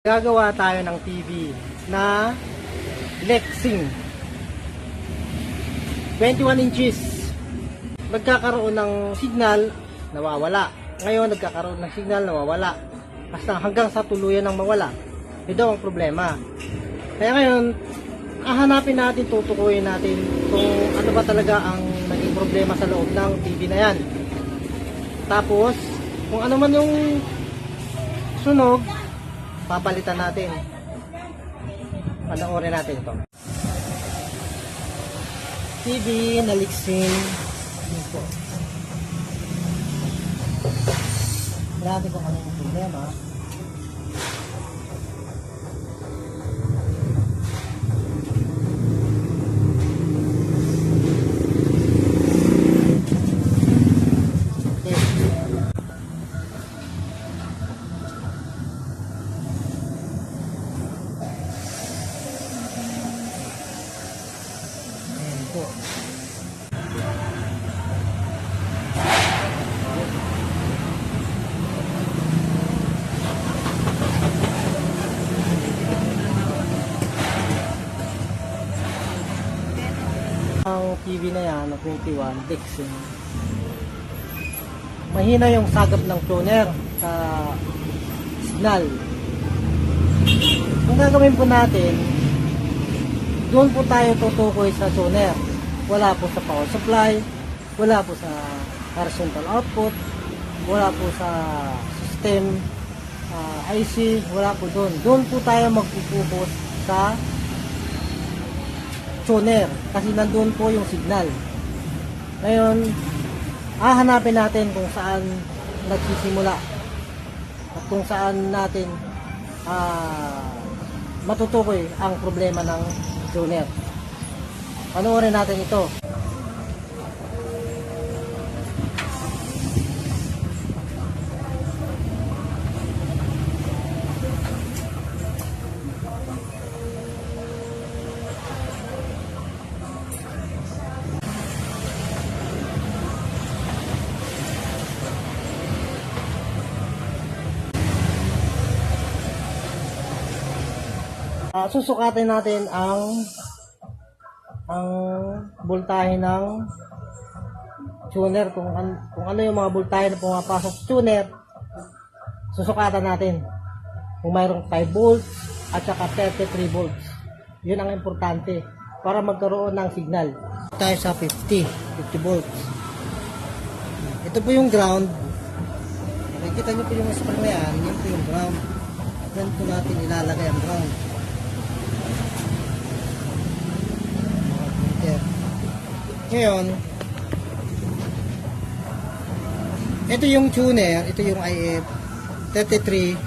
Gagawa tayo ng TV na Lexing 21 inches. Nagkakaroon ng signal, nawawala. Ngayon, nagkakaroon ng signal, nawawala. Basta hanggang sa tuluyan ng mawala. Ito ang problema. Kaya ngayon, hahanapin natin, tutukuyin natin kung ano ba talaga ang naging problema sa loob ng TV na yan. Tapos, kung ano man yung sunog, papalitan natin. Panoorin natin ito. TV na Lixin. Yun. Grabe kung ano yung problema. Ang TV na yan, na 21, Dixon. Mahina yung sagap ng tuner sa signal. Kung gagawin po natin, doon po tayo tutukoy sa tuner. Wala po sa power supply, wala po sa horizontal output, wala po sa system ah, IC, wala po doon. Doon po tayo magpupukus sa tuner kasi nandun po yung signal. Ngayon, hahanapin natin kung saan nagsisimula at kung saan natin ah, matutukoy ang problema ng tuner. Panoorin natin ito. Ah, susukatin natin ang ang voltahe ng tuner. Kung an, kung ano yung mga voltahe na pumapasok sa tuner susukatan natin. Kung mayroong 5 volts at saka 33 volts. Yun ang importante para magkaroon ng signal. Tayo sa 50 50 volts. Ito po yung ground. Nakikita nyo po yung spark na yan. Yan po yung ground. Yan po natin ilalagay ang ground Ngayon, ito yung tuner, ito yung IF 33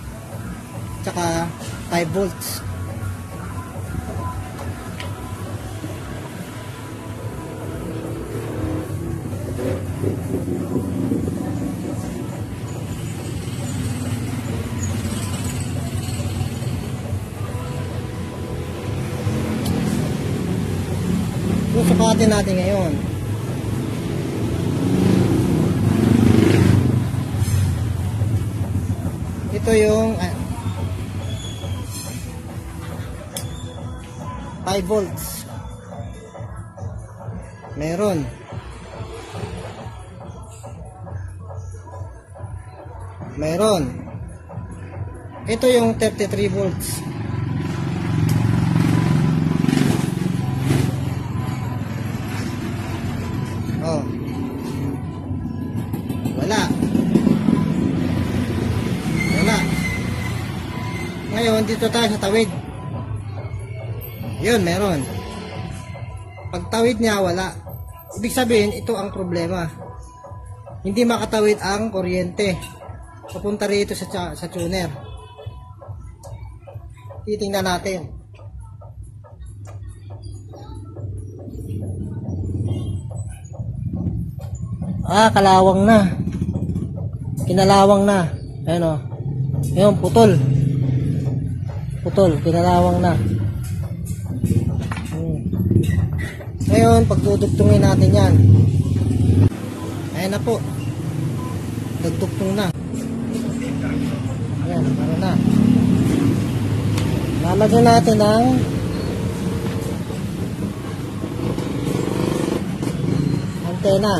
tsaka 5 volts. Susukatin natin ngayon. Ito yung ah, 5 volts. Meron. Meron. Ito yung 33 volts. Ngayon, dito tayo sa tawid. Yun, meron. Pag tawid niya, wala. Ibig sabihin, ito ang problema. Hindi makatawid ang kuryente. Papunta rito sa, sa tuner. Titingnan natin. Ah, kalawang na. Kinalawang na. Ayun o. Ayun, putol. Putol, kinalawang na. Hmm. Ngayon, pagdudugtungin natin yan. Ayan na po. Nagdugtong na. Ayan, meron na. lagyan natin ng antena.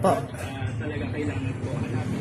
Ayan na po.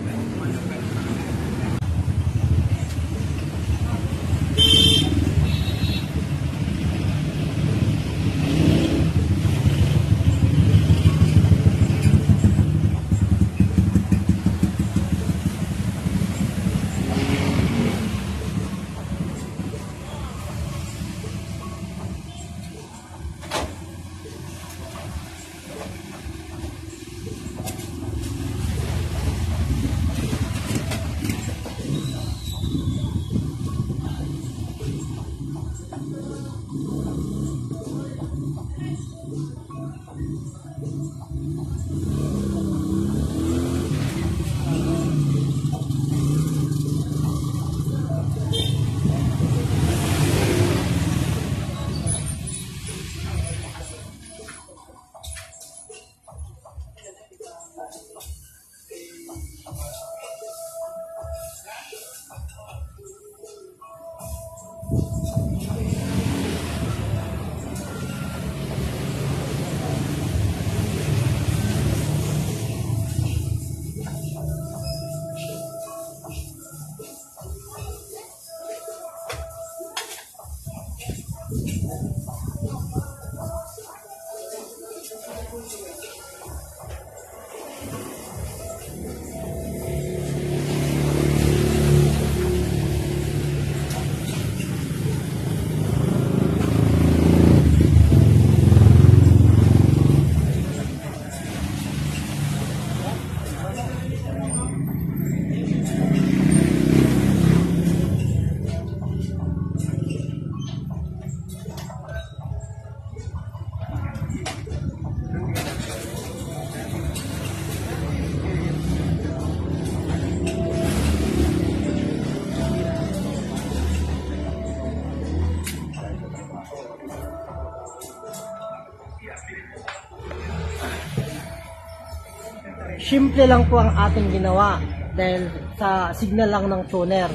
Simple lang po ang ating ginawa dahil sa signal lang ng tuner.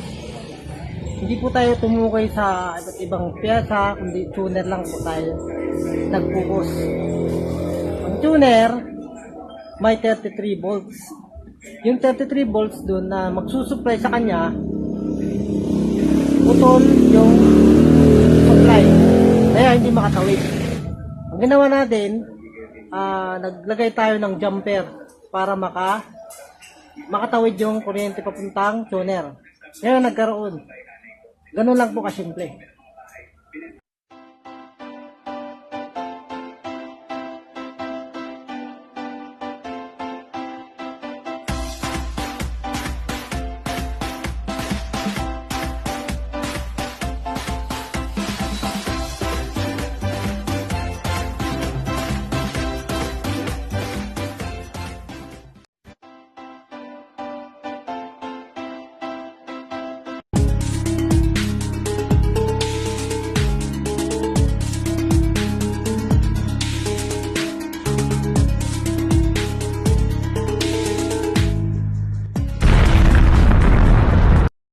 Hindi po tayo tumukay sa iba't ibang piyesa, kundi tuner lang po tayo nag-focus. Ang tuner, may 33 volts. Yung 33 volts doon na magsusupply sa kanya, putol yung supply. Kaya hindi makatawid. Ang ginawa natin, ah, naglagay tayo ng jumper para maka makatawid yung kuryente papuntang tuner. Ngayon nagkaroon. Ganun lang po kasimple.